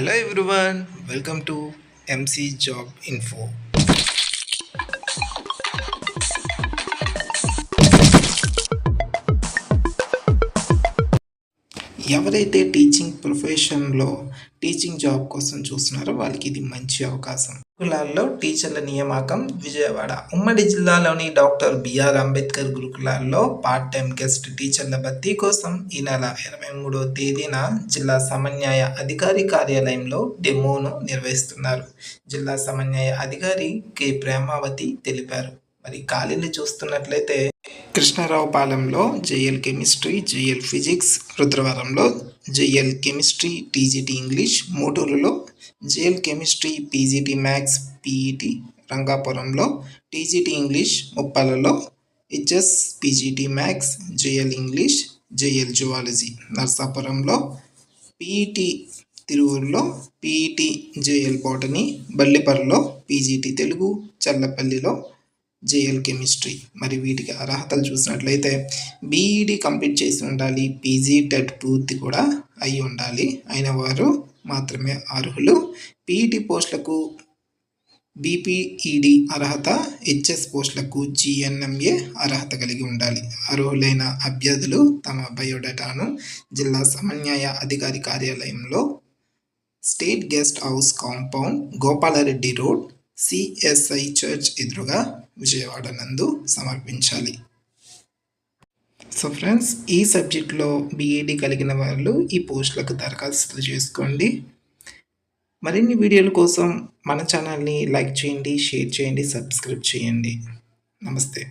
Hello everyone, welcome to MC Job Info. ఎవరైతే teaching ఎడ్యుకేషన్లో teaching job కోసం చూస్తున్నారో వాళ్ళకి ఇది మంచి అవకాశం. గురుకులాల్లో టీచర్ల నియామకం విజయవాడ. ఉమ్మడి జిల్లాలోని డాక్టర్ బిఆర్ అంబేద్కర్ గురుకులాల్లో పార్ట్ టైం గెస్ట్ టీచర్ల భర్తీ కోసం ఈ నెల ఇరవై మూడో తేదీన జిల్లా సమన్వయ అధికారి కార్యాలయంలో డెమోను నిర్వహిస్తున్నారు. జిల్లా సమన్వయ అధికారి కె. ప్రేమావతి తెలిపారు. మరి ఖాళీలు చూస్తున్నట్లయితే కృష్ణారావుపాలెంలో జేఎల్ కెమిస్ట్రీ జేఎల్ ఫిజిక్స్ రుద్రవరంలో JL chemistry TGT English మూటూరులో JL chemistry PGT maths PET రంగాపురంలో TGT English ముప్పాలలో HS PGT maths JL English JL zoology. నర్సాపురంలో PET తిరువురులో పీఈటీ జేఎల్ బాటనీ బల్లిపరలో పీజీటీ తెలుగు చల్లపల్లిలో జేఎల్ కెమిస్ట్రీ మరి వీటికి అర్హతలు చూసినట్లయితే బీఈడి కంప్లీట్ చేసి ఉండాలి పీజీ టెట్ పూర్తి కూడా అయి ఉండాలి. అయిన వారు మాత్రమే అర్హులు. పీఈటీ పోస్టులకు బీపీఈడి అర్హత హెచ్ఎస్ పోస్టులకు జిఎన్ఎంఏ అర్హత కలిగి ఉండాలి. అర్హులైన అభ్యర్థులు తమ బయోడేటాను జిల్లా సమన్వయ అధికారి కార్యాలయంలో state guest house compound Gopalreddy road CSI church ఎదురుగా విజయవాడ నందు సమర్పించాలి. సో ఫ్రెండ్స్ ఈ సబ్జెక్ట్లో బీఈడి కలిగిన వాళ్ళు ఈ పోస్టులకు దరఖాస్తు చేసుకోండి. మరిన్ని వీడియోల కోసం మన ఛానల్ని లైక్ చేయండి షేర్ చేయండి సబ్స్క్రైబ్ చేయండి. నమస్తే.